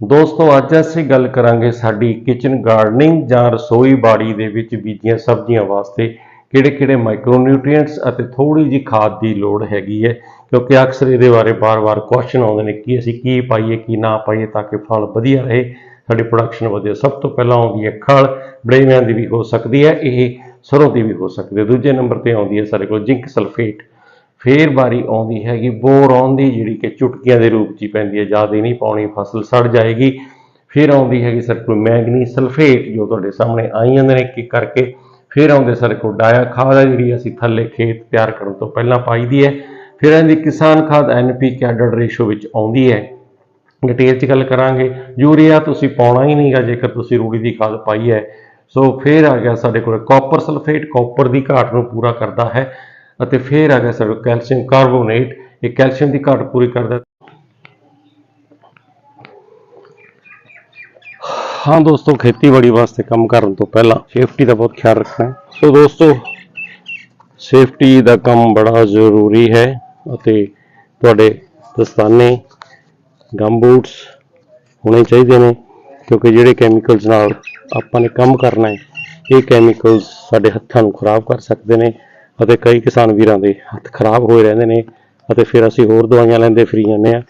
ਦੋਸਤੋ, ਅੱਜ ਅਸੀਂ ਗੱਲ ਕਰਾਂਗੇ ਸਾਡੀ ਕਿਚਨ ਗਾਰਡਨਿੰਗ ਜਾਂ ਰਸੋਈ ਬਾੜੀ ਦੇ ਵਿੱਚ ਬੀਜੀਆਂ ਸਬਜ਼ੀਆਂ ਵਾਸਤੇ ਕਿਹੜੇ-ਕਿਹੜੇ ਮਾਈਕਰੋਨਿਊਟ੍ਰੀਐਂਟਸ ਅਤੇ ਥੋੜੀ ਜਿਹੀ ਖਾਦ ਦੀ ਲੋੜ ਹੈਗੀ ਹੈ, ਕਿਉਂਕਿ ਅਕਸਰ ਇਹਦੇ ਬਾਰੇ ਬਾਰ-ਬਾਰ ਕੁਐਸਚਨ ਆਉਂਦੇ ਨੇ ਕਿ ਅਸੀਂ ਕੀ ਪਾਈਏ, ਕੀ ਨਾ ਪਾਈਏ ਤਾਂ ਕਿ ਫਲ ਵਧੀਆ ਰਹੇ। ਸਾਡੀ ਪ੍ਰੋਡਕਸ਼ਨ ਵਧੇ ਸਭ ਤੋਂ ਪਹਿਲਾਂ ਆਉਂਦੀ ਹੈ ਖਲ, ਬੜੇਵਿਆਂ ਦੀ ਵੀ ਹੋ ਸਕਦੀ ਹੈ, ਇਹ ਸਰੋਂ ਦੀ ਵੀ ਹੋ ਸਕਦੀ ਹੈ। ਦੂਜੇ ਨੰਬਰ ਤੇ ਆਉਂਦੀ ਹੈ ਸਾਡੇ ਕੋਲ ਜ਼ਿੰਕ ਸਲਫੇਟ ਫੇਰ ਵਾਰੀ ਆਉਂਦੀ ਹੈਗੀ ਬੋਰੌਨ ਦੀ ਜਿਹੜੀ ਕਿ ਚੁਟਕੀਆਂ ਦੇ ਰੂਪ 'ਚ ਹੀ ਪੈਂਦੀ ਹੈ, ਜ਼ਿਆਦਾ ਨਹੀਂ ਪਾਉਣੀ, ਫਸਲ ਸੜ ਜਾਏਗੀ। ਫਿਰ ਆਉਂਦੀ ਹੈਗੀ ਸਾਡੇ ਕੋਲ ਮੈਗਨੀ ਸਲਫੇਟ, ਜੋ ਤੁਹਾਡੇ ਸਾਹਮਣੇ ਆਈ ਜਾਂਦੇ ਨੇ ਇੱਕ ਇੱਕ ਕਰਕੇ, ਫਿਰ ਆਉਂਦੇ ਸਾਡੇ ਕੋਲ ਡਾਇਆ ਖਾਦ ਹੈ ਜਿਹੜੀ ਅਸੀਂ ਥੱਲੇ ਖੇਤ ਤਿਆਰ ਕਰਨ ਤੋਂ ਪਹਿਲਾਂ ਪਾਈਦੀ ਹੈ। ਫਿਰ ਇਹਦੀ ਕਿਸਾਨ ਖਾਦ ਐਨਪੀਕੇ ਐਡਡ ਰੇਸ਼ੋ ਵਿੱਚ ਆਉਂਦੀ ਹੈ। ਡਿਟੇਲ 'ਚ ਗੱਲ ਕਰਾਂਗੇ। ਯੂਰੀਆ ਤੁਸੀਂ ਪਾਉਣਾ ਹੀ ਨਹੀਂਗਾ, ਜੇਕਰ ਤੁਸੀਂ ਰੂੜੀ ਦੀ ਖਾਦ ਪਾਈ ਹੈ। ਸੋ ਫਿਰ ਆ ਗਿਆ ਸਾਡੇ ਕੋਲ ਕਾਪਰ ਸਲਫੇਟ ਕਾਪਰ ਦੀ ਘਾਟ ਨੂੰ ਪੂਰਾ ਕਰਦਾ ਹੈ। ਅਤੇ ਫਿਰ ਆ ਗਿਆ ਸਾਡੇ ਕੈਲਸ਼ੀਅਮ ਕਾਰਬੋਨੇਟ, ਇਹ ਕੈਲਸ਼ੀਅਮ ਦੀ ਘਾਟ ਪੂਰੀ ਕਰਦਾ। ਹਾਂ ਦੋਸਤੋ, ਖੇਤੀਬਾੜੀ ਵਾਸਤੇ ਕੰਮ ਕਰਨ ਤੋਂ ਪਹਿਲਾਂ ਸੇਫਟੀ ਦਾ ਬਹੁਤ ਖਿਆਲ ਰੱਖਣਾ ਹੈ। ਸੋ ਦੋਸਤੋ ਸੇਫਟੀ ਦਾ ਕੰਮ ਬੜਾ ਜ਼ਰੂਰੀ ਹੈ ਅਤੇ ਤੁਹਾਡੇ ਦਸਤਾਨੇ ਗੰਬੂਟਸ ਹੋਣੇ ਚਾਹੀਦੇ ਨੇ, ਕਿਉਂਕਿ ਜਿਹੜੇ ਕੈਮੀਕਲਸ ਨਾਲ ਆਪਾਂ ਨੇ ਕੰਮ ਕਰਨਾ ਹੈ, ਇਹ ਕੈਮੀਕਲਸ ਸਾਡੇ ਹੱਥਾਂ ਨੂੰ ਖਰਾਬ ਕਰ ਸਕਦੇ ਨੇ ਅਤੇ ਕਈ ਕਿਸਾਨ ਵੀਰਾਂ ਦੇ ਹੱਥ ਖਰਾਬ ਹੋਏ ਰਹਿੰਦੇ ਨੇ ਅਤੇ ਫਿਰ ਅਸੀਂ ਹੋਰ ਦਵਾਈਆਂ ਲੈਂਦੇ ਫਰੀ ਜਾਂਦੇ ਆ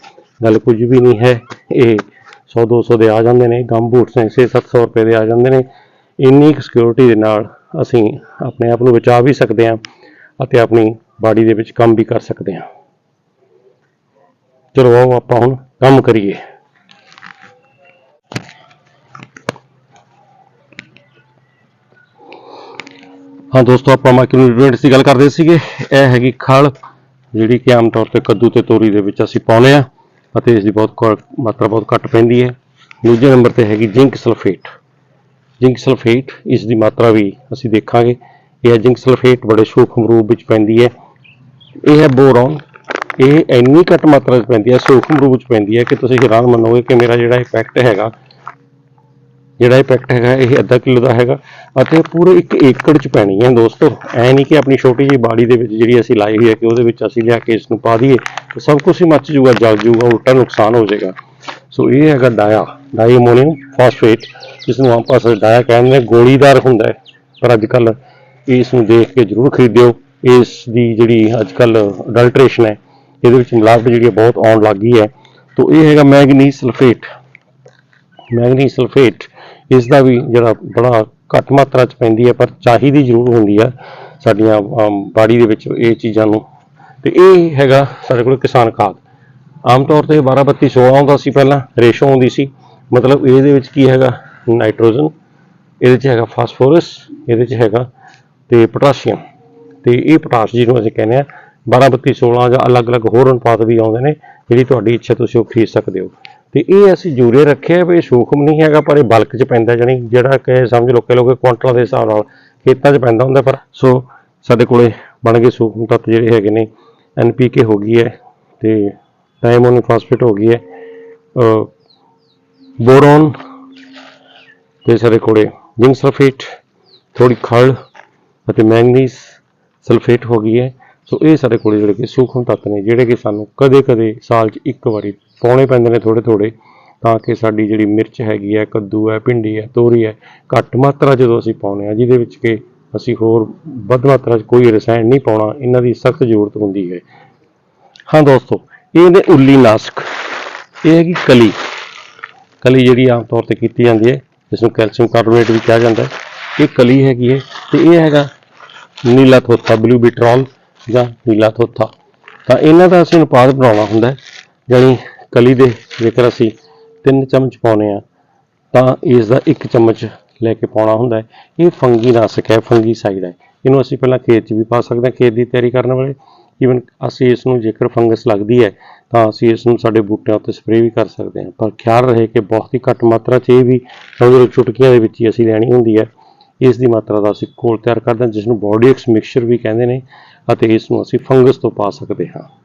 ਗੱਲ ਕੁਝ ਵੀ ਨਹੀਂ ਹੈ। ਇਹ 100 200 ਦੇ ਆ ਜਾਂਦੇ ਨੇ। ਗਮ ਬੂਟਸ ਨੇ 6 700 ਰੁਪਏ ਦੇ ਆ ਜਾਂਦੇ ਨੇ। ਇੰਨੀ ਕੁ ਸਿਕਿਉਰਿਟੀ ਦੇ ਨਾਲ ਅਸੀਂ ਆਪਣੇ ਆਪ ਨੂੰ ਬਚਾ ਵੀ ਸਕਦੇ ਹਾਂ ਅਤੇ ਆਪਣੀ ਬਾਡੀ ਦੇ ਵਿੱਚ ਕੰਮ ਵੀ ਕਰ ਸਕਦੇ ਹਾਂ। ਚਲੋ ਆਓ ਆਪਾਂ ਹੁਣ ਕੰਮ ਕਰੀਏ। ਹਾਂ ਦੋਸਤੋ, ਆਪਾਂ ਮਾਈਕਰੋਨਿਊਟ੍ਰੀਐਂਟਸ ਦੀ ਗੱਲ ਕਰਦੇ ਸੀਗੇ। ਇਹ ਹੈਗੀ ਖਲ, ਜਿਹੜੀ ਕਿ ਆਮ ਤੌਰ ਤੇ ਕੱਦੂ ਤੇ ਤੋਰੀ ਦੇ ਵਿੱਚ ਅਸੀਂ ਪਾਉਂਦੇ ਆ ਅਤੇ ਇਸ ਦੀ ਬਹੁਤ ਮਾਤਰਾ ਬਹੁਤ ਘੱਟ ਪੈਂਦੀ ਹੈ। ਦੂਜੇ ਨੰਬਰ ਤੇ ਹੈਗੀ ਜ਼ਿੰਕ ਸਲਫੇਟ। ਜ਼ਿੰਕ ਸਲਫੇਟ, ਇਸ ਦੀ ਮਾਤਰਾ ਵੀ ਅਸੀਂ ਦੇਖਾਂਗੇ। ਇਹ ਜ਼ਿੰਕ ਸਲਫੇਟ ਬੜੇ ਸੂਖਮ ਰੂਪ ਵਿੱਚ ਪੈਂਦੀ ਹੈ। ਇਹ ਹੈ ਬੋਰੋਨ, ਇਹ ਇੰਨੀ ਘੱਟ ਮਾਤਰਾ ਵਿੱਚ ਪੈਂਦੀ ਹੈ, ਸੂਖਮ ਰੂਪ ਵਿੱਚ ਪੈਂਦੀ ਹੈ ਕਿ ਤੁਸੀਂ ਹੈਰਾਨ ਮੰਨੋਗੇ ਕਿ ਮੇਰਾ ਜਿਹੜਾ ਇਫੈਕਟ ਹੈਗਾ ਜਿਹੜਾ ਇਹ ਪੈਕਟ ਹੈਗਾ, ਇਹ ਅੱਧਾ ਕਿਲੋ ਦਾ ਹੈਗਾ ਅਤੇ ਪੂਰੇ 1 ਏਕੜ ਚ ਪੈਣੀ ਹੈ ਦੋਸਤੋ। ਐ ਨਹੀਂ ਕਿ ਆਪਣੀ ਛੋਟੀ ਜਿਹੀ ਬਾੜੀ ਦੇ ਵਿੱਚ ਜਿਹੜੀ ਅਸੀਂ ਲਾਈ ਹੋਈ ਹੈ ਕਿ ਉਹਦੇ ਵਿੱਚ ਅਸੀਂ ਲਿਆ ਕੇ ਇਸ ਨੂੰ ਪਾ ਦਈਏ ਤੇ ਸਭ ਕੁਝ ਹੀ ਮੱਚ ਜੂਗਾ ਜਲ ਜੂਗਾ ਉਲਟਾ ਨੁਕਸਾਨ ਹੋ ਜਾਏਗਾ। ਸੋ ਇਹ ਹੈਗਾ ਡਾਇਆ ਡਾਇਮੋਨੀਅਮ ਫਾਸਫੇਟ ਜਿਸ ਨੂੰ ਆਮ ਭਾਸ਼ਾ ਡਾਇਆ ਕਹਿੰਦੇ ਨੇ ਗੋਲੀਦਾਰ ਹੁੰਦਾ ਹੈ। ਪਰ ਅੱਜ ਕੱਲ ਇਸ ਨੂੰ ਦੇਖ ਕੇ ਜ਼ਰੂਰ ਖਰੀਦਿਓ। ਇਸ ਦੀ ਜਿਹੜੀ ਅੱਜ ਕੱਲ ਅਡਲਟ੍ਰੇਸ਼ਨ ਹੈ, ਇਹਦੇ ਵਿੱਚ ਮਿਲਾਵਟ ਜਿਹੜੀ ਹੈ ਬਹੁਤ ਆਉਣ ਲੱਗ ਗਈ ਹੈ। ਤੋਂ ਇਹ ਹੈਗਾ ਮੈਗਨੀਜ਼ ਸਲਫੇਟ। ਮੈਗਨੀਜ਼ ਸਲਫੇਟ ਇਸ ਦਾ ਵੀ ਜਿਹੜਾ ਬੜਾ ਘੱਟ ਮਾਤਰਾ ਚ ਪੈਂਦੀ ਹੈ, ਪਰ ਚਾਹੀਦੀ ਜ਼ਰੂਰ ਹੁੰਦੀ ਹੈ ਸਾਡੀਆਂ ਬਾੜੀ ਦੇ ਵਿੱਚ ਇਹ ਚੀਜ਼ਾਂ ਨੂੰ। ਤੇ ਇਹ ਹੈਗਾ ਸਾਡੇ ਕੋਲ ਕਿਸਾਨ ਖਾਦ। ਆਮ ਤੌਰ ਤੇ 12 32 16 ਆਉਂਦਾ ਸੀ ਪਹਿਲਾਂ, ਰੇਸ਼ੋ ਆਉਂਦੀ ਸੀ। ਮਤਲਬ ਇਹਦੇ ਵਿੱਚ ਕੀ ਹੈਗਾ? ਨਾਈਟ੍ਰੋਜਨ, ਇਹਦੇ ਚ ਹੈਗਾ ਫਾਸਫੋਰਸ, ਇਹਦੇ ਚ ਹੈਗਾ ਤੇ ਪੋਟਾਸ਼ੀਅਮ। ਤੇ ਇਹ ਪੋਟਾਸ਼ ਜਿਹਨੂੰ ਅਸੀਂ ਕਹਿੰਦੇ ਆ 12 32 16 ਜਾਂ ਅਲੱਗ-ਅਲੱਗ ਹੋਰ ਅਨੁਪਾਤ ਵੀ ਆਉਂਦੇ ਨੇ, ਜਿਹੜੀ ਤੁਹਾਡੀ ਇੱਛਾ ਤੁਸੀਂ ਉਹ ਖਰੀਦ ਸਕਦੇ ਹੋ। ਤੇ ਇਹ ਅਸੀਂ ਜੂਰੇ ਰੱਖਿਆ ਵੀ ਇਹ ਸੂਖਮ ਨਹੀਂ ਹੈਗਾ, ਪਰ ਇਹ ਬਲਕ 'ਚ ਪੈਂਦਾ ਜਾਨੀ ਜਿਹੜਾ ਕਿ ਸਮਝ ਲਓ ਕਿ ਲੋਕੇ ਕੁਆਂਟਲਾਂ ਦੇ ਹਿਸਾਬ ਨਾਲ ਖੇਤਾਂ 'ਚ ਪੈਂਦਾ ਹੁੰਦਾ ਪਰ ਸੋ ਸਾਡੇ ਕੋਲੇ ਬਣ ਗਏ ਸੂਖਮ ਤੱਤ ਜਿਹੜੇ ਹੈਗੇ ਨੇ ਐਨਪੀਕੇ ਹੋ ਗਈ ਹੈ ਤੇ ਡਾਇਮੋਨਿਕ ਫਾਸਫੇਟ ਹੋ ਗਈ ਹੈ ਬੋਰੋਨ ਤੇ ਸਾਡੇ ਕੋਲੇ ਜ਼ਿੰਕ ਸਲਫੇਟ ਥੋੜੀ ਖਲ ਅਤੇ ਮੈਂਗਨੀਜ਼ ਸਲਫੇਟ ਹੋ ਗਈ ਹੈ। ਸੋ ਇਹ ਸਾਡੇ ਕੋਲੇ ਜਿਹੜੇ ਕਿ ਸੂਖਮ ਤੱਤ ਨੇ, ਜਿਹੜੇ ਕਿ ਸਾਨੂੰ ਕਦੇ-ਕਦੇ ਸਾਲ 'ਚ ਇੱਕ ਵਾਰੀ ਪਾਉਣੇ ਪੈਂਦੇ ਨੇ ਥੋੜੇ-ਥੋੜੇ ਤਾਂ ਕਿ ਸਾਡੀ ਜਿਹੜੀ ਮਿਰਚ ਹੈਗੀ ਹੈ, ਕੱਦੂ ਹੈ, ਭਿੰਡੀ ਹੈ, ਤੋਰੀ ਹੈ, ਘੱਟ ਮਾਤਰਾ ਜਦੋਂ ਅਸੀਂ ਪਾਉਨੇ ਆ ਜਿਹਦੇ ਵਿੱਚ ਕਿ ਅਸੀਂ ਹੋਰ ਵੱਧ ਮਾਤਰਾ 'ਚ ਕੋਈ ਰਸਾਇਣ ਨਹੀਂ ਪਾਉਣਾ, ਇਹਨਾਂ ਦੀ ਸਖਤ ਜ਼ਰੂਰਤ ਹੁੰਦੀ ਹੈ। ਹਾਂ ਦੋਸਤੋ, ਇਹ ਨੇ ਉੱਲੀ ਨਾਸ਼ਕ, ਇਹ ਹੈਗੀ ਕਲੀ। ਕਲੀ ਜਿਹੜੀ ਆਮ ਤੌਰ ਤੇ ਕੀਤੀ ਜਾਂਦੀ ਹੈ ਇਸ ਨੂੰ ਕੈਲਸ਼ੀਅਮ ਕਾਰਬੋਨੇਟ ਵੀ ਕਿਹਾ ਜਾਂਦਾ ਹੈ। ਇਹ ਕਲੀ ਹੈਗੀ ਹੈ ਤੇ ਇਹ ਹੈਗਾ ਨੀਲਾ ਥੋਥਾ, ਬਲੂ ਬਿਟਰੋਲ ਜਾਂ ਨੀਲਾ ਥੋਥਾ। ਤਾਂ ਇਹਨਾਂ ਦਾ ਅਸੀਂ ਉਤਪਾਦ ਬਣਾਉਣਾ ਹੁੰਦਾ ਹੈ, ਜਾਣੀ ਕਲੀ ਦੇ ਜੇਕਰ ਅਸੀਂ 3 ਚਮਚ ਪਾਉਨੇ ਆ, ਤਾਂ ਇਸ ਦਾ 1 ਚਮਚ ਲੈ ਕੇ ਪਾਉਣਾ ਹੁੰਦਾ ਹੈ। ਇਹ ਫੰਗੀ ਨਾਸ਼ਕ ਹੈ, ਫੰਗੀ ਸਾਈਡ ਹੈ। ਇਹਨੂੰ ਅਸੀਂ ਪਹਿਲਾਂ ਖੇਤ 'ਚ ਵੀ ਪਾ ਸਕਦੇ ਹਾਂ, ਖੇਤ ਦੀ ਤਿਆਰੀ ਕਰਨ ਵੇਲੇ। ਈਵਨ ਅਸੀਂ ਇਸ ਨੂੰ ਜੇਕਰ ਫੰਗਸ ਲੱਗਦੀ ਹੈ, ਤਾਂ ਅਸੀਂ ਇਸ ਨੂੰ ਸਾਡੇ ਬੂਟਿਆਂ ਉੱਤੇ ਸਪਰੇਅ ਵੀ ਕਰ ਸਕਦੇ ਹਾਂ। ਪਰ ਖਿਆਲ ਰਹੇ ਕਿ ਬਹੁਤ ਹੀ ਘੱਟ ਮਾਤਰਾ 'ਚ ਇਹ ਵੀ ਸਮਝੋ ਚੁਟਕੀਆਂ ਦੇ ਵਿੱਚ ਹੀ ਅਸੀਂ ਲੈਣੀ ਹੁੰਦੀ ਹੈ। ਇਸ ਦੀ ਮਾਤਰਾ ਦਾ ਅਸੀਂ ਘੋਲ ਤਿਆਰ ਕਰਦੇ ਹਾਂ ਜਿਸ ਨੂੰ ਬੋਡੀ ਐਕਸ ਮਿਕਸਚਰ ਵੀ ਕਹਿੰਦੇ ਨੇ ਅਤੇ ਇਸ ਨੂੰ ਅਸੀਂ ਫੰਗਸ ਤੋਂ ਪਾ ਸਕਦੇ ਹਾਂ।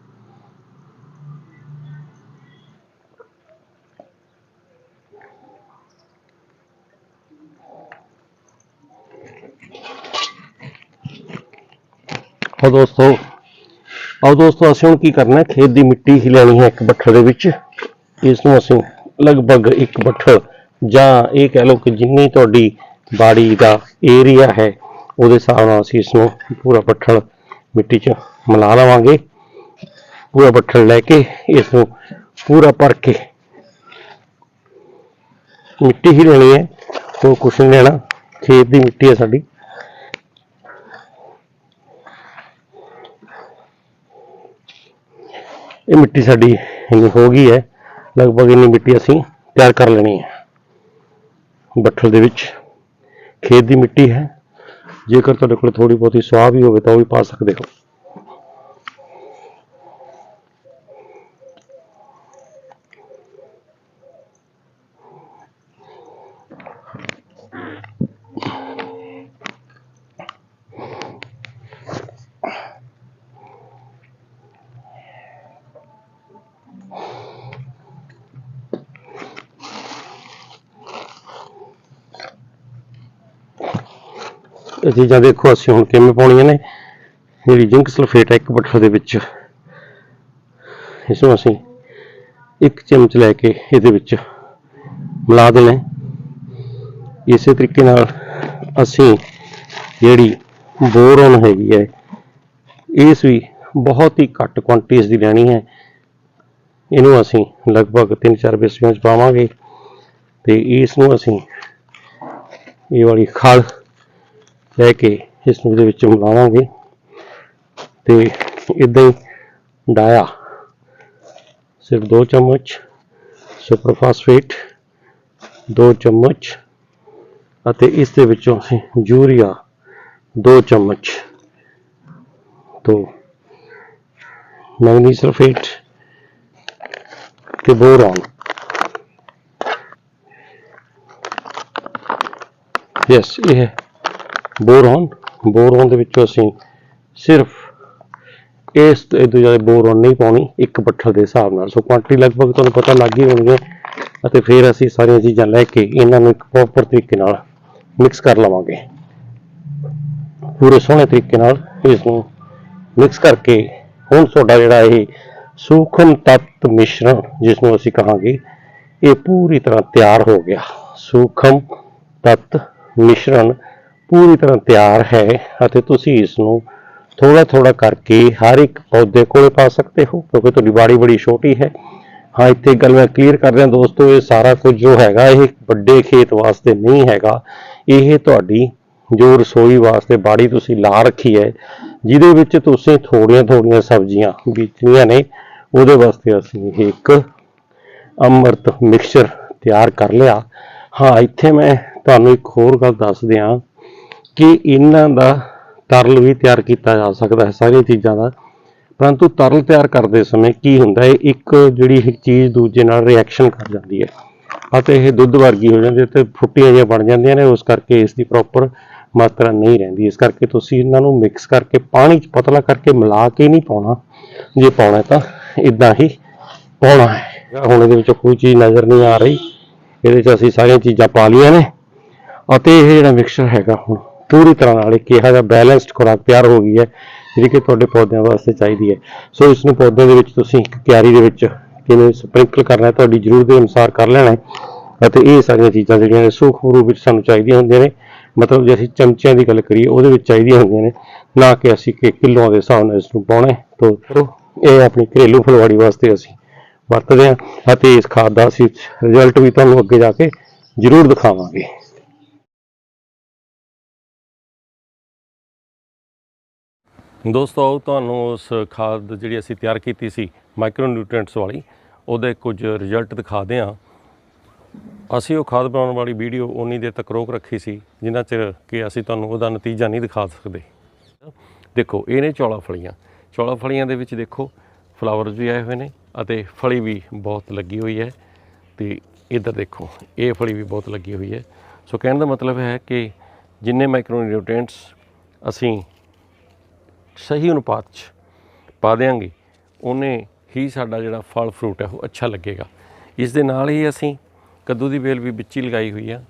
ਆਓ ਦੋਸਤੋ ਆਓ ਦੋਸਤੋ ਅਸੀਂ ਹੁਣ ਕੀ ਕਰਨਾ ਹੈ ਖੇਤ ਦੀ ਮਿੱਟੀ ਹੀ ਲੈਣੀ ਹੈ ਇੱਕ ਬੱਠਲ ਦੇ ਵਿੱਚ। ਇਸ ਨੂੰ ਅਸੀਂ ਲਗਭਗ ਇੱਕ ਬੱਠਲ, ਜਾਂ ਇਹ ਕਹਿ ਲਓ ਕਿ ਜਿੰਨੀ ਤੁਹਾਡੀ ਬਾੜੀ ਦਾ ਏਰੀਆ ਹੈ, ਉਹਦੇ ਹਿਸਾਬ ਨਾਲ ਅਸੀਂ ਇਸ ਨੂੰ ਪੂਰਾ ਬੱਠਲ ਮਿੱਟੀ 'ਚ ਮਿਲਾ ਲਵਾਂਗੇ। ਪੂਰਾ ਬੱਠਲ ਲੈ ਕੇ ਇਸ ਨੂੰ ਪੂਰਾ ਭਰ ਕੇ ਮਿੱਟੀ ਹੀ ਲੈਣੀ ਹੈ, ਹੋਰ ਕੁਛ ਨਹੀਂ ਲੈਣਾ। ਖੇਤ ਦੀ ਮਿੱਟੀ ਹੈ ਸਾਡੀ। ਇਹ ਮਿੱਟੀ ਸਾਡੀ ਇੰਨੀ ਹੋ ਗਈ ਹੈ, ਲਗਭਗ ਇੰਨੀ ਮਿੱਟੀ ਅਸੀਂ ਤਿਆਰ ਕਰ ਲੈਣੀ ਹੈ। ਬੱਠਲ ਦੇ ਵਿੱਚ ਖੇਤ ਦੀ ਮਿੱਟੀ ਹੈ। ਜੇਕਰ ਤੁਹਾਡੇ ਕੋਲ ਥੋੜੀ ਬਹੁਤੀ ਸੁਆਹ ਵੀ ਹੋਵੇ ਤਾਂ ਉਹ ਵੀ ਪਾ ਸਕਦੇ ਹੋ। ਇਹ ਚੀਜ਼ਾਂ ਦੇਖੋ, ਅਸੀਂ ਹੁਣ ਕਿਵੇਂ ਪਾਉਣੀਆਂ ਨੇ। ਜਿਹੜੀ ਜ਼ਿੰਕ ਸਲਫੇਟ ਹੈ, ਇੱਕ ਬੱਠਲ ਦੇ ਵਿੱਚ। ਇਸ ਨੂੰ ਅਸੀਂ ਇੱਕ ਚਮਚ ਲੈ ਕੇ ਇਹਦੇ ਵਿੱਚ ਮਿਲਾ ਦੇਣਾ ਇਸੇ ਤਰੀਕੇ ਨਾਲ ਅਸੀਂ ਜਿਹੜੀ ਬੋਰੋਨ ਹੈਗੀ ਹੈ, ਇਸ ਵੀ ਬਹੁਤ ਹੀ ਘੱਟ ਕੁਆਂਟੀਟੀ ਦੀ ਲੈਣੀ ਹੈ। ਇਹਨੂੰ ਅਸੀਂ ਲਗਭਗ 3-4 ਬਿਸਵਿਆਂ ਚ ਪਾਵਾਂਗੇ ਤੇ ਇਸ ਨੂੰ ਅਸੀਂ ਇਹ ਵਾਲੀ ਖਲ ਲੈ ਕੇ ਇਸ ਨੂੰ ਇਹਦੇ ਵਿੱਚ ਮਿਲਾਵਾਂਗੇ ਤੇ ਇਦਾਂ ਹੀ ਡਾਇਆ, ਸਿਰਫ 2 ਚਮਚ ਸੁਪਰ ਫਾਸਫੇਟ 2 ਚਮਚ ਅਤੇ ਇਸ ਦੇ ਵਿੱਚੋਂ ਅਸੀਂ ਯੂਰੀਆ 2 ਚਮਚ ਤੋਂ ਮੈਗਨੀ ਸਲਫੇਟ ਤੇ ਬੋਰੋਨ। ਯੈਸ ਇਹ ਹੈ ਬੋਰੋਨ ਬੋਰੋਨ ਦੇ ਵਿੱਚੋਂ ਅਸੀਂ ਸਿਰਫ ਇਸ ਤੋਂ ਜ਼ਿਆਦਾ ਬੋਰੋਨ ਨਹੀਂ ਪਾਉਣੀ, ਇੱਕ ਬੱਠਲ ਦੇ ਹਿਸਾਬ ਨਾਲ। ਸੋ ਕੁਆਂਟੀਟੀ ਲਗਭਗ ਤੁਹਾਨੂੰ ਪਤਾ ਲੱਗ ਗਈ ਹੋਣੀ ਹੈ ਅਤੇ ਫਿਰ ਅਸੀਂ ਸਾਰੀਆਂ ਚੀਜ਼ਾਂ ਲੈ ਕੇ ਇਹਨਾਂ ਨੂੰ ਇੱਕ ਪ੍ਰੋਪਰ ਤਰੀਕੇ ਨਾਲ ਮਿਕਸ ਕਰ ਲਵਾਂਗੇ। ਪੂਰੇ ਸੋਹਣੇ ਤਰੀਕੇ ਨਾਲ ਇਸ ਨੂੰ ਮਿਕਸ ਕਰਕੇ ਹੁਣ ਤੁਹਾਡਾ ਜਿਹੜਾ ਇਹ ਸੂਖਮ ਤੱਤ ਮਿਸ਼ਰਣ ਜਿਸ ਨੂੰ ਅਸੀਂ ਕਹਾਂਗੇ, ਇਹ ਪੂਰੀ ਤਰ੍ਹਾਂ ਤਿਆਰ ਹੋ ਗਿਆ। ਸੂਖਮ ਤੱਤ ਮਿਸ਼ਰਣ ਪੂਰੀ ਤਰ੍ਹਾਂ ਤਿਆਰ ਹੈ ਅਤੇ ਤੁਸੀਂ ਇਸ ਨੂੰ ਥੋੜਾ ਥੋੜਾ ਕਰਕੇ ਹਰ ਇੱਕ ਪੌਦੇ ਕੋਲੇ ਪਾ ਸਕਦੇ ਹੋ, ਕਿਉਂਕਿ ਤੁਹਾਡੀ ਬਾੜੀ ਬੜੀ ਛੋਟੀ ਹੈ। ਹਾਂ, ਇੱਥੇ ਗੱਲ ਮੈਂ ਕਲੀਅਰ ਕਰ ਰਿਹਾ ਦੋਸਤੋ, ਇਹ ਸਾਰਾ ਕੁਝ ਜੋ ਹੈਗਾ, ਇਹ ਵੱਡੇ ਖੇਤ ਵਾਸਤੇ ਨਹੀਂ ਹੈਗਾ। ਇਹ ਤੁਹਾਡੀ ਜੋ ਰਸੋਈ ਵਾਸਤੇ ਬਾੜੀ ਤੁਸੀਂ ਲਾ ਰੱਖੀ ਹੈ, ਜਿਹਦੇ ਵਿੱਚ ਤੁਸੀਂ ਥੋੜੀਆਂ ਥੋੜੀਆਂ ਸਬਜ਼ੀਆਂ ਬੀਜਣੀਆਂ ਨੇ, ਉਹਦੇ ਵਾਸਤੇ ਅਸੀਂ ਇਹ ਇੱਕ ਅੰਮ੍ਰਿਤ ਮਿਕਸਚਰ ਤਿਆਰ ਕਰ ਲਿਆ। ਹਾਂ, ਇੱਥੇ ਮੈਂ ਤੁਹਾਨੂੰ ਇੱਕ ਹੋਰ ਗੱਲ ਦੱਸ ਦਿਆਂ। ਕਿ ਇਹਨਾਂ ਦਾ ਤਰਲ ਵੀ ਤਿਆਰ ਕੀਤਾ ਜਾ ਸਕਦਾ ਹੈ, ਸਾਰੀਆਂ ਚੀਜ਼ਾਂ ਦਾ। ਪਰੰਤੂ ਤਰਲ ਤਿਆਰ ਕਰਦੇ ਸਮੇਂ ਕੀ ਹੁੰਦਾ ਹੈ ਇੱਕ ਜਿਹੜੀ ਇੱਕ ਚੀਜ਼ ਦੂਜੇ ਨਾਲ ਰਿਐਕਸ਼ਨ ਕਰ ਜਾਂਦੀ ਹੈ। ਅਤੇ ਇਹ ਦੁੱਧ ਵਰਗੀ ਹੋ ਜਾਂਦੀ ਹੈ ਤੇ ਫੁੱਟੀਆਂ ਜਿਹੀਆਂ ਬਣ ਜਾਂਦੀਆਂ ਨੇ, ਉਸ ਕਰਕੇ ਇਸ ਦੀ ਪ੍ਰੋਪਰ ਮਾਤਰਾ ਨਹੀਂ ਰਹਿੰਦੀ। ਇਸ ਕਰਕੇ ਤੁਸੀਂ ਇਹਨਾਂ ਨੂੰ ਮਿਕਸ ਕਰਕੇ ਪਾਣੀ 'ਚ ਪਤਲਾ ਕਰਕੇ ਮਿਲਾ ਕੇ ਨਹੀਂ ਪਾਉਣਾ। ਜੇ ਪਾਉਣਾ ਤਾਂ ਇਦਾਂ ਹੀ ਪਾਉਣਾ ਹੈ। ਹੁਣ ਇਹਦੇ ਵਿੱਚ ਕੋਈ ਚੀਜ਼ ਨਜ਼ਰ ਨਹੀਂ ਆ ਰਹੀ। ਇਹਦੇ 'ਚ ਅਸੀਂ ਸਾਰੀਆਂ ਚੀਜ਼ਾਂ ਪਾ ਲਈਆਂ ਨੇ। ਅਤੇ ਇਹ ਜਿਹੜਾ ਮਿਕਸਚਰ ਹੈਗਾ ਹੁਣ ਪੂਰੀ ਤਰ੍ਹਾਂ ਨਾਲ ਇੱਕ ਇਹੋ ਜਿਹਾ ਬੈਲੈਂਸਡ ਖੁਰਾਕ ਤਿਆਰ ਹੋ ਗਈ ਹੈ ਜਿਹੜੀ ਕਿ ਤੁਹਾਡੇ ਪੌਦਿਆਂ ਵਾਸਤੇ ਚਾਹੀਦੀ ਹੈ। ਸੋ ਇਸ ਨੂੰ ਪੌਦਿਆਂ ਦੇ ਵਿੱਚ ਤੁਸੀਂ ਇੱਕ ਕਿਆਰੀ ਦੇ ਵਿੱਚ ਕਿਵੇਂ ਸਪ੍ਰਿੰਕਲ ਕਰਨਾ ਹੈ ਤੁਹਾਡੀ ਜ਼ਰੂਰਤ ਦੇ ਅਨੁਸਾਰ ਕਰ ਲੈਣਾ ਹੈ। ਅਤੇ ਇਹ ਸਾਰੀਆਂ ਚੀਜ਼ਾਂ ਜਿਹੜੀਆਂ ਨੇ ਸੂਖਮ ਰੂਪ ਵਿੱਚ ਸਾਨੂੰ ਚਾਹੀਦੀਆਂ ਹੁੰਦੀਆਂ ਨੇ। ਮਤਲਬ ਜੇ ਅਸੀਂ ਚਮਚਿਆਂ ਦੀ ਗੱਲ ਕਰੀਏ ਉਹਦੇ ਵਿੱਚ ਚਾਹੀਦੀਆਂ ਹੁੰਦੀਆਂ ਨੇ ਨਾ ਕਿ ਅਸੀਂ ਕਿ ਕਿਲੋਆਂ ਦੇ ਹਿਸਾਬ ਨਾਲ ਇਸ ਨੂੰ ਪਾਉਣਾ ਹੈ। ਤੋ ਇਹ ਆਪਣੀ ਘਰੇਲੂ ਫੁਲਵਾੜੀ ਵਾਸਤੇ ਅਸੀਂ ਵਰਤਦੇ ਹਾਂ। ਅਤੇ ਇਸ ਖਾਦ ਦਾ ਅਸੀਂ ਰਿਜ਼ਲਟ ਵੀ ਤੁਹਾਨੂੰ ਅੱਗੇ ਜਾ ਕੇ ਜ਼ਰੂਰ ਦਿਖਾਵਾਂਗੇ। ਦੋਸਤੋ ਆਓ ਤੁਹਾਨੂੰ ਉਸ ਖਾਦ ਜਿਹੜੀ ਅਸੀਂ ਤਿਆਰ ਕੀਤੀ ਸੀ ਮਾਈਕਰੋ ਨਿਊਟ੍ਰੀਐਂਟਸ ਵਾਲੀ, ਉਹਦੇ ਕੁਝ ਰਿਜ਼ਲਟ ਦਿਖਾਦੇ ਹਾਂ ਅਸੀਂ ਉਹ ਖਾਦ ਬਣਾਉਣ ਵਾਲੀ ਵੀਡੀਓ ਉਨੀ ਦੇਰ ਤੱਕ ਰੋਕ ਰੱਖੀ ਸੀ, ਜਿੰਨਾ ਚਿਰ ਕਿ ਅਸੀਂ ਤੁਹਾਨੂੰ ਉਹਦਾ ਨਤੀਜਾ ਨਹੀਂ ਦਿਖਾ ਸਕਦੇ। ਦੇਖੋ, ਇਹ ਨੇ ਚੌਲਾ ਫਲੀਆਂ। ਚੌਲਾ ਫਲੀਆਂ ਦੇ ਵਿੱਚ ਦੇਖੋ ਫਲਾਵਰਸ ਵੀ ਆਏ ਹੋਏ ਨੇ ਅਤੇ ਫਲੀ ਵੀ ਬਹੁਤ ਲੱਗੀ ਹੋਈ ਹੈ। ਤੇ ਇੱਧਰ ਦੇਖੋ, ਇਹ ਫਲੀ ਵੀ ਬਹੁਤ ਲੱਗੀ ਹੋਈ ਹੈ। ਸੋ ਕਹਿਣ ਦਾ ਮਤਲਬ ਹੈ ਕਿ ਜਿੰਨੇ ਮਾਈਕਰੋ ਨਿਊਟ੍ਰੀਐਂਟਸ ਅਸੀਂ ਸਹੀ ਅਨੁਪਾਤ 'ਚ ਪਾ ਦਿਆਂਗੇ, ਉਹਨੇ ਹੀ ਸਾਡਾ ਜਿਹੜਾ ਫਲ ਫਰੂਟ ਹੈ, ਉਹ ਅੱਛਾ ਲੱਗੇਗਾ। ਇਸ ਦੇ ਨਾਲ ਹੀ ਅਸੀਂ ਕੱਦੂ ਦੀ ਵੇਲ ਵੀ ਵਿੱਚ ਹੀ ਲਗਾਈ ਹੋਈ ਆ।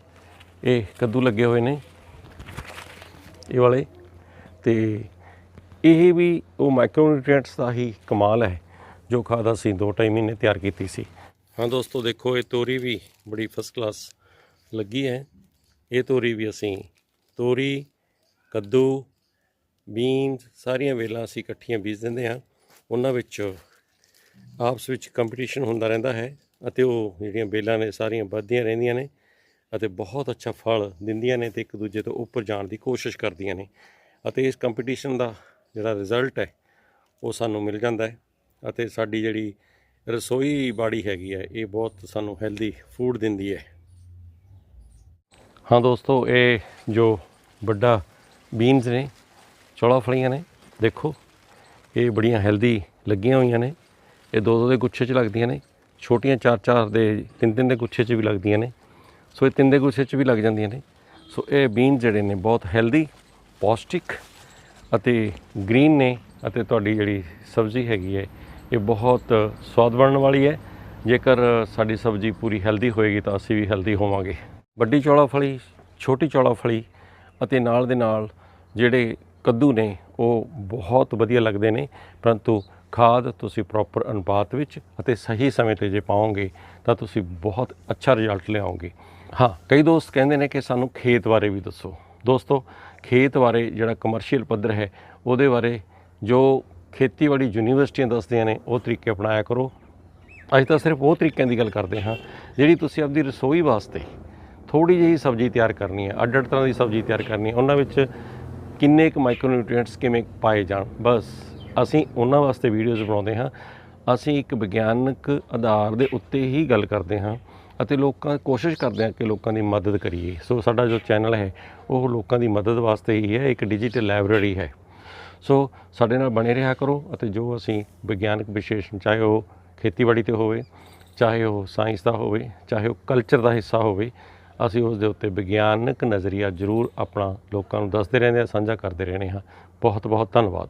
ਇਹ ਕੱਦੂ ਲੱਗੇ ਹੋਏ ਨੇ, ਇਹ ਵਾਲੇ। ਤੇ ਇਹ ਵੀ ਉਹ ਮਾਈਕਰੋ ਦਾ ਹੀ ਕਮਾਲ ਹੈ, ਜੋ ਖਾਦ ਅਸੀਂ ਦੋ ਢਾਈ ਮਹੀਨੇ ਤਿਆਰ ਕੀਤੀ ਸੀ। ਹਾਂ ਦੋਸਤੋ, ਦੇਖੋ, ਇਹ ਤੋਰੀ ਵੀ ਬੜੀ ਫਸਟ ਕਲਾਸ ਲੱਗੀ ਹੈ। ਇਹ ਤੋਰੀ ਵੀ ਅਸੀਂ ਤੋਰੀ, ਕੱਦੂ ਬੀਨਸ ਸਾਰੀਆਂ ਵੇਲਾਂ ਅਸੀਂ ਇਕੱਠੀਆਂ ਬੀਜ ਦਿੰਦੇ ਹਾਂ। ਉਹਨਾਂ ਵਿੱਚ ਆਪਸ ਵਿੱਚ ਕੰਪੀਟੀਸ਼ਨ ਹੁੰਦਾ ਰਹਿੰਦਾ ਹੈ ਅਤੇ ਉਹ ਜਿਹੜੀਆਂ ਵੇਲਾਂ ਨੇ, ਸਾਰੀਆਂ ਵੱਧਦੀਆਂ ਰਹਿੰਦੀਆਂ ਨੇ ਅਤੇ ਬਹੁਤ ਅੱਛਾ ਫਲ ਦਿੰਦੀਆਂ ਨੇ ਤੇ ਇੱਕ ਦੂਜੇ ਤੋਂ ਉੱਪਰ ਜਾਣ ਦੀ ਕੋਸ਼ਿਸ਼ ਕਰਦੀਆਂ ਨੇ ਅਤੇ ਇਸ ਕੰਪੀਟੀਸ਼ਨ ਦਾ ਜਿਹੜਾ ਰਿਜ਼ਲਟ ਹੈ, ਉਹ ਸਾਨੂੰ ਮਿਲ ਜਾਂਦਾ ਹੈ ਅਤੇ ਸਾਡੀ ਜਿਹੜੀ ਰਸੋਈ ਬਾੜੀ ਹੈਗੀ ਹੈ, ਇਹ ਬਹੁਤ ਸਾਨੂੰ ਹੈਲਦੀ ਫੂਡ ਦਿੰਦੀ ਹੈ। ਹਾਂ ਦੋਸਤੋ, ਇਹ ਜੋ ਵੱਡਾ ਬੀਨਸ ਨੇ ਚੌਲਾ ਫਲੀਆਂ ਨੇ, ਦੇਖੋ, ਇਹ ਬੜੀਆਂ ਹੈਲਦੀ ਲੱਗੀਆਂ ਹੋਈਆਂ ਨੇ, ਇਹ ਦੋ ਦੋ ਦੇ ਗੁੱਛੇ 'ਚ ਲੱਗਦੀਆਂ ਨੇ, ਛੋਟੀਆਂ ਚਾਰ ਚਾਰ ਦੇ, ਤਿੰਨ ਤਿੰਨ ਦੇ ਗੁੱਛੇ 'ਚ ਵੀ ਲੱਗਦੀਆਂ ਨੇ, ਸੋ ਇਹ ਤਿੰਨ ਦੇ ਗੁੱਛੇ 'ਚ ਵੀ ਲੱਗ ਜਾਂਦੀਆਂ ਨੇ, ਸੋ ਇਹ ਬੀਨ ਜਿਹੜੇ ਨੇ ਬਹੁਤ ਹੈਲਦੀ ਪੌਸ਼ਟਿਕ ਅਤੇ ਗ੍ਰੀਨ ਨੇ ਅਤੇ ਤੁਹਾਡੀ ਜਿਹੜੀ ਸਬਜ਼ੀ ਹੈਗੀ ਹੈ, ਇਹ ਬਹੁਤ ਸਵਾਦ ਬਣਨ ਵਾਲੀ ਹੈ, ਜੇਕਰ ਸਾਡੀ ਸਬਜ਼ੀ ਪੂਰੀ ਹੈਲਦੀ ਹੋਏਗੀ ਤਾਂ ਅਸੀਂ ਵੀ ਹੈਲਦੀ ਹੋਵਾਂਗੇ। ਵੱਡੀ ਚੌਲਾ ਫਲੀ, ਛੋਟੀ ਚੌਲਾ ਫਲੀ ਅਤੇ ਨਾਲ ਦੇ ਨਾਲ ਜਿਹੜੇ ਕੱਦੂ ਨੇ, ਉਹ ਬਹੁਤ ਵਧੀਆ ਲੱਗਦੇ ਨੇ, ਪਰੰਤੂ ਖਾਦ ਤੁਸੀਂ ਪ੍ਰੋਪਰ ਅਨੁਪਾਤ ਵਿੱਚ ਅਤੇ ਸਹੀ ਸਮੇਂ ਤੇ ਜੇ ਪਾਓਗੇ, ਤਾਂ ਤੁਸੀਂ ਬਹੁਤ ਅੱਛਾ ਰਿਜ਼ਲਟ ਲਿਆਓਗੇ। ਹਾਂ, ਕਈ ਦੋਸਤ ਕਹਿੰਦੇ ਨੇ ਕਿ ਸਾਨੂੰ ਖੇਤ ਬਾਰੇ ਵੀ ਦੱਸੋ। ਦੋਸਤੋ, ਖੇਤ ਬਾਰੇ ਜਿਹੜਾ ਕਮਰਸ਼ੀਅਲ ਪੱਧਰ ਹੈ, ਉਹਦੇ ਬਾਰੇ ਜੋ ਖੇਤੀਬਾੜੀ ਯੂਨੀਵਰਸਿਟੀਆਂ ਦੱਸਦੀਆਂ ਨੇ, ਉਹ ਤਰੀਕੇ ਅਪਣਾਇਆ ਕਰੋ। ਅੱਜ ਤਾਂ ਸਿਰਫ ਉਹ ਤਰੀਕਿਆਂ ਦੀ ਗੱਲ ਕਰਦੇ ਹਾਂ, ਜਿਹੜੀ ਤੁਸੀਂ ਆਪਦੀ ਰਸੋਈ ਵਾਸਤੇ ਥੋੜੀ ਜਿਹੀ ਸਬਜ਼ੀ ਤਿਆਰ ਕਰਨੀ ਹੈ ਅੱਡ ਅੱਡ ਤਰ੍ਹਾਂ ਦੀ ਸਬਜ਼ੀ ਤਿਆਰ ਕਰਨੀ ਹੈ, ਉਹਨਾਂ ਵਿੱਚ ਕਿੰਨੇ ਕੁ ਮਾਈਕਰੋ ਮਾਈਕਰੋਨਿਊਟ੍ਰੀਐਂਟਸ ਕਿਵੇਂ ਪਾਏ ਜਾਣ? ਬਸ, ਅਸੀਂ ਉਹਨਾਂ ਵਾਸਤੇ ਵੀਡੀਓਜ਼ ਬਣਾਉਂਦੇ ਹਾਂ। ਅਸੀਂ ਇੱਕ ਵਿਗਿਆਨਕ ਆਧਾਰ ਦੇ ਉੱਤੇ ਹੀ ਗੱਲ ਕਰਦੇ ਹਾਂ ਅਤੇ ਲੋਕਾਂ, ਕੋਸ਼ਿਸ਼ ਕਰਦੇ ਹਾਂ ਕਿ ਲੋਕਾਂ ਦੀ ਮਦਦ ਕਰੀਏ। ਸੋ ਸਾਡਾ ਜੋ ਚੈਨਲ ਹੈ, ਉਹ ਲੋਕਾਂ ਦੀ ਮਦਦ ਵਾਸਤੇ ਹੀ ਹੈ। ਇੱਕ ਡਿਜੀਟਲ ਲਾਇਬ੍ਰੇਰੀ ਹੈ। ਸੋ ਸਾਡੇ ਨਾਲ ਬਣੇ ਰਿਹਾ ਕਰੋ ਅਤੇ ਜੋ ਅਸੀਂ ਵਿਗਿਆਨਕ ਵਿਸ਼ੇਸ਼ਣ, ਚਾਹੇ ਉਹ ਖੇਤੀਬਾੜੀ ਤੇ ਹੋਵੇ, ਚਾਹੇ ਉਹ ਸਾਇੰਸ ਦਾ ਹੋਵੇ, ਚਾਹੇ ਉਹ ਕਲਚਰ ਦਾ ਹਿੱਸਾ ਹੋਵੇ ਅਸੀਂ ਉਸ ਦੇ ਉੱਤੇ ਵਿਗਿਆਨਕ ਨਜ਼ਰੀਆ ਜ਼ਰੂਰ ਆਪਣਾ ਲੋਕਾਂ ਨੂੰ ਦੱਸਦੇ ਰਹਿੰਦੇ ਹਾਂ, ਸਾਂਝਾ ਕਰਦੇ ਰਹਿੰਦੇ ਹਾਂ। ਬਹੁਤ ਬਹੁਤ ਧੰਨਵਾਦ।